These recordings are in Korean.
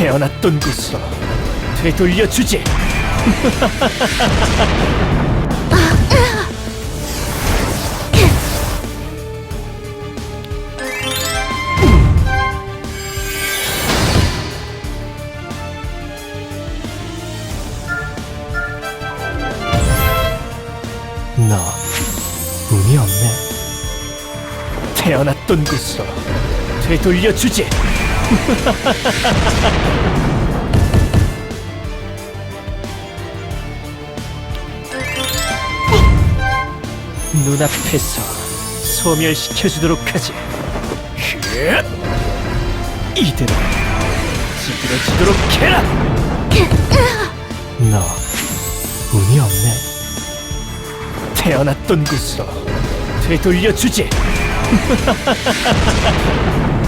태어났던 곳으로 되돌려 주지. 너 운이 없네. 태어났던 곳으로 되돌려 주지. 눈앞에서 소멸시켜주도록 하지. 흑! 이대로 찌그러지도록 해라. 너 운이 없네. 태어났던 곳으로 되돌려 주지.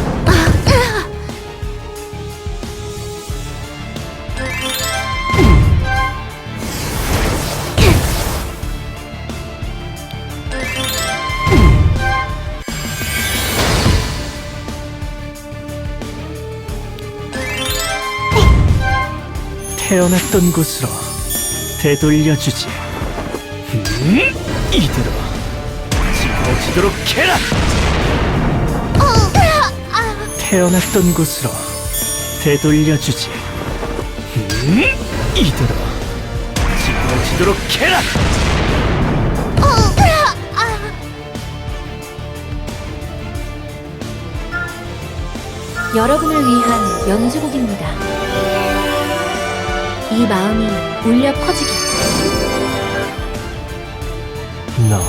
태어났던 곳으로 되돌려 주지. 음? 이대로 찌그러지도록 해라. 태어났던 곳으로 되돌려 주지. 음? 이대로 찌그러지도록 해라. 여러분을 위한 연주곡입니다. 이 마음이 울려 퍼지길. 너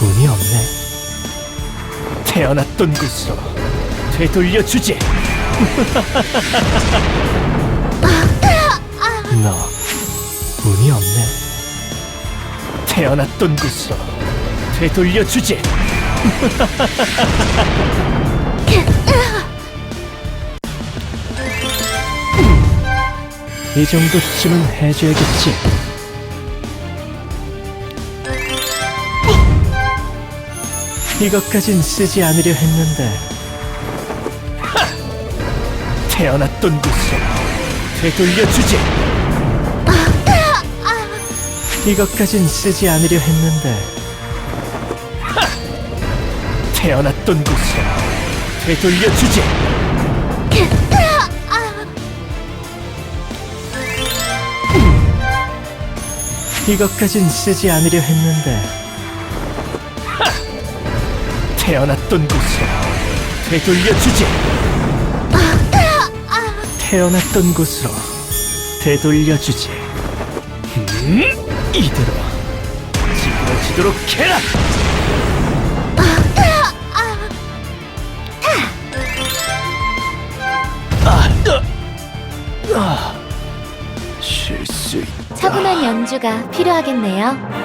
운이 없네. 태어났던 곳으로 되돌려 주지. 너 운이 없네. 태어났던 곳으로 되돌려 주지. 이 정도쯤은 해줘야겠지. 이것까진 쓰지 않으려 했는데 하! 태어났던 곳으로 되돌려 주지 이것까진 쓰지 않으려 했는데 하! 태어났던 곳으로 되돌려 주지 이것까진 쓰지 않으려 했는데 태어났던 곳으로 되돌려 주지. 태어났던 곳으로 되돌려 주지. 음? 이대로 찌그러지도록 해라. 차분한 연주가 필요하겠네요.